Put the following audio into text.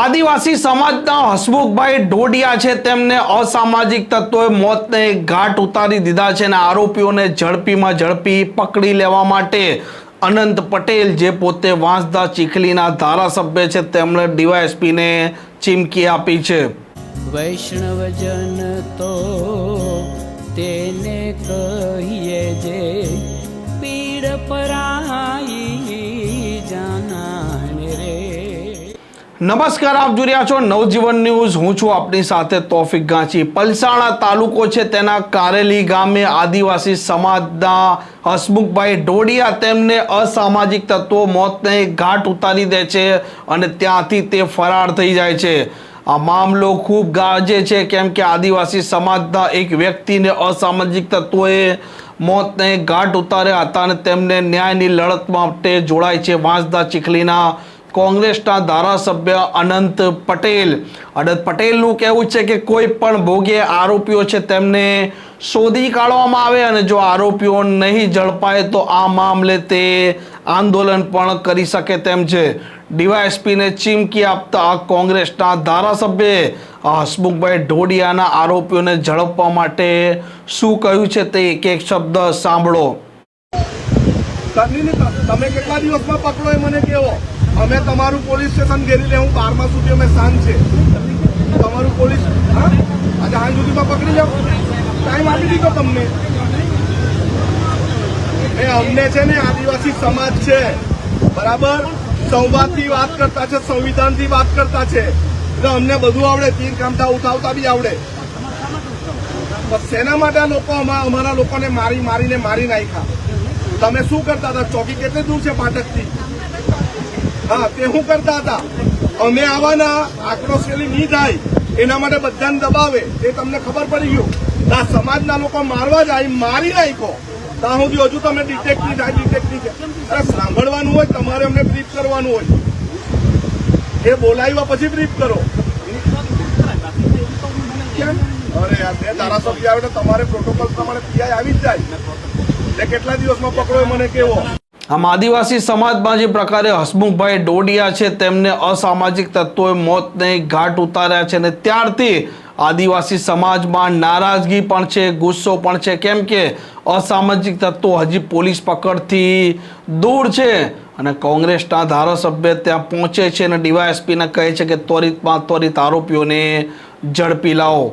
આદિવાસી સમાજના હસમુખભાઈ ઢોડિયા છે. તેમને અસામાજિક તત્વોએ મોતને ઘાટ ઉતારી દીધા છે અને આરોપીઓને ઝડપીમાં ઝડપી પકડી લેવા માટે અનંત પટેલ, જે પોતે વાંસદા ચીખલીના ધારાસભ્ય છે, તેમણે ડીવાયએસપીને ચીમકી આપી છે. વૈષ્ણવજન તો તેને કહીએ જે પીડ પરાઈ નમસ્કાર, આપ જોઈ રહ્યા છો નવજીવન ન્યૂઝ. હું છું આપની સાથે તોફિક ગાંચી. પલસાણા તાલુકો છે તેના કારેલી ગામે આદિવાસી સમાજના હસમુખભાઈ ઢોડિયા તેમને અસામાજિક તત્વો મોતને ઘાટ ઉતારી દે છે અને ત્યાંથી તે ફરાર થઈ જાય છે. આ મામલો ખૂબ ગાજે છે, કેમ કે આદિવાસી સમાજના એક વ્યક્તિને અસામાજિક તત્વોએ મોતને ઘાટ ઉતાર્યા હતા અને તેમને ન્યાયની લડત માટે જોડાય છે. વાંસદા ચીખલીના કોંગ્રેસના ધારાસભ્ય અનંત પટેલ. અનંત પટેલનું કહેવું છે કે કોઈ પણ ભોગે આરોપીઓ છે તેમને શોધી કાઢવામાં આવે અને જો આરોપીઓ નહીં ઝડપાય તો આ મામલે તે આંદોલન પણ કરી શકે તેમ છે. ડીવાયએસપીને ચીમકી આપતા કોંગ્રેસના ધારાસભ્યે હસમુખભાઈ ઢોડિયાના આરોપીઓને ઝડપવા માટે શું કહ્યું છે તે એક એક શબ્દ સાંભળો. તમે કેટલા દિવસમાં પકડો એ મને કેવો અમે તમારું પોલીસ સ્ટેશન ઘેરી લે, હું બારમા સુધી અમે શાંત છે. તમારું પોલીસ, હા? આજે હાલ સુધીમાં પકડી જાઓ ટાઈમ આપી દીધો તમને. એ અમને છે ને આદિવાસી સમાજ છે. બરાબર? સંવાદથી વાત કરતા છે, સંવિધાનથી વાત કરતા છે. એટલે અમને બધું આવડે, તીર કામતા ઉઠાવતા બી આવડે. સેના માટે આ લોકો અમા- અમારા લોકોને મારી, મારીને મારી નાખ્યા? તમે શું કરતા હતા? ચોકી કેટલી દૂર છે પાટકથી હા, તે શું કરતા હતા. અમે આવાના આંકડો આક્રોશેલી નહીં થાય. એના માટે બધાને દબાવે. એ તમને ખબર પડી ગયું. આ સમાજના લોકો મારવા જાય, મારી નાખો. ત્યાં સુધી હજુ તમે ડિટેક્ટ નહીં થાય ડિટેક્ટ નહીં થાય. સાંભળવાનું હોય, તમારે અમને બ્રીફ કરવાનું હોય. એ બોલાવ્યા પછી બ્રીફ કરો. અરે યાર, બે ધારાસભ્ય આવે તો તમારે પ્રોટોકોલ પ્રમાણે પીઆઈ આવી જ જાય. એટલે કેટલા દિવસમાં પકડો મને કેવો? આમ આદિવાસી સમાજમાં જે પ્રકારે હસમુખભાઈ ડોડિયા છે. તેમને અસામાજિક તત્વોએ મોતને ઘાટ ઉતાર્યા છે અને ત્યારથી આદિવાસી સમાજમાં નારાજગી પણ છે, ગુસ્સો પણ છે. કેમ કે અસામાજિક તત્વો હજી પોલીસ પકડથી દૂર છે અને કોંગ્રેસના ધારાસભ્ય ત્યાં પહોંચે છે અને ડીવાયએસપીને કહે છે કે ત્વરિતમાં ત્વરિત આરોપીઓને ઝડપી લાવો.